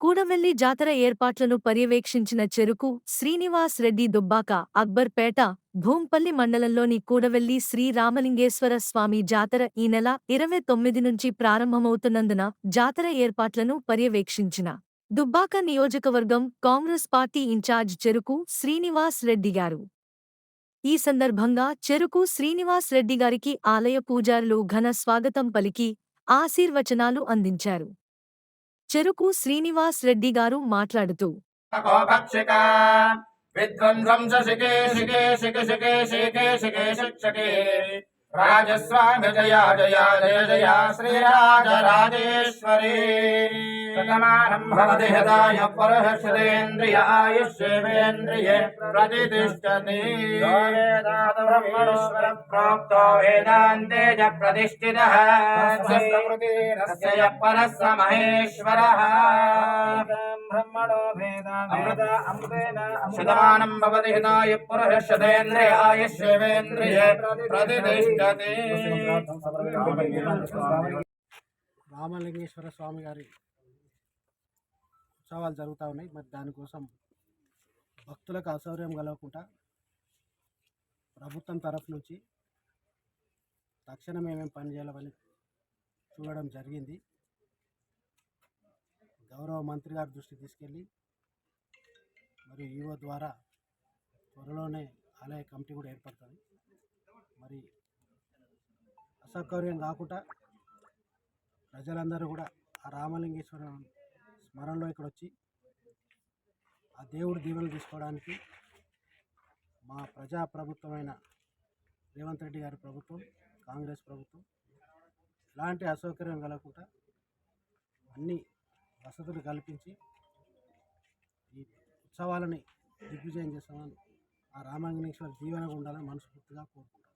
కూడవెల్లి జాతర ఏర్పాట్లను పర్యవేక్షించిన చెరుకు శ్రీనివాస్ రెడ్డి దుబ్బాక అక్బర్పేట భూంపల్లి మండలంలోని కూడవెల్లి శ్రీ రామలింగేశ్వర స్వామి జాతర ఈ నెల ఇరవై తొమ్మిది నుంచి ప్రారంభమవుతున్నందున జాతర ఏర్పాట్లను పర్యవేక్షించిన దుబ్బాక నియోజకవర్గం కాంగ్రెస్ పార్టీ ఇన్ఛార్జ్ చెరుకు శ్రీనివాస్ రెడ్డి గారు. ఈ సందర్భంగా చెరుకు శ్రీనివాస్ రెడ్డి గారికి ఆలయ పూజారులు ఘన స్వాగతం పలికి ఆశీర్వచనాలు అందించారు. చెరుకు శ్రీనివాస్ రెడ్డి గారు మాట్లాడుతూ విధ్వంసం శికే శికే శికే శికే శికే శికే శిక్షకే. రాజస్వామి జయ జయ జయ జయ శ్రీరాజరాజేశ్వరి. శతమానం భవతి హృదాయ పరహర్షదేంద్రియ ఆయుష్యేంద్రియే ప్రతిష్టతి. బ్రహ్మణేశ్వర ప్రాప్తో వేదాంతే చ ప్రతిష్ఠితः తస్య రామలింగేశ్వర స్వామి గారి ఉత్సవాలు జరుగుతూ ఉన్నాయి. మరి దానికోసం భక్తులకు అసౌకర్యం కలగకుండా ప్రభుత్వం తరఫు నుంచి తక్షణం ఏమేమి పని చేయాలని చూడడం జరిగింది. గౌరవ మంత్రి గారి దృష్టికి తీసుకెళ్ళి మరియు ఈవో ద్వారా త్వరలోనే ఆలయ కమిటీ కూడా ఏర్పడుతుంది. మరి అసౌకర్యం కాకుండా ప్రజలందరూ కూడా ఆ రామలింగేశ్వర స్మరణలో ఇక్కడ వచ్చి ఆ దేవుడి దీవెనలు తీసుకోవడానికి మా ప్రజా ప్రభుత్వమైన రేవంత్ రెడ్డి గారి ప్రభుత్వం కాంగ్రెస్ ప్రభుత్వం ఎలాంటి అసౌకర్యం కలగకుండా అన్ని వసతులు కల్పించి ఈ ఉత్సవాలని దిగ్విజయం చేస్తామని ఆ రామలింగేశ్వర దీవెనగా ఉండాలని మనస్ఫూర్తిగా కోరుకుంటున్నాను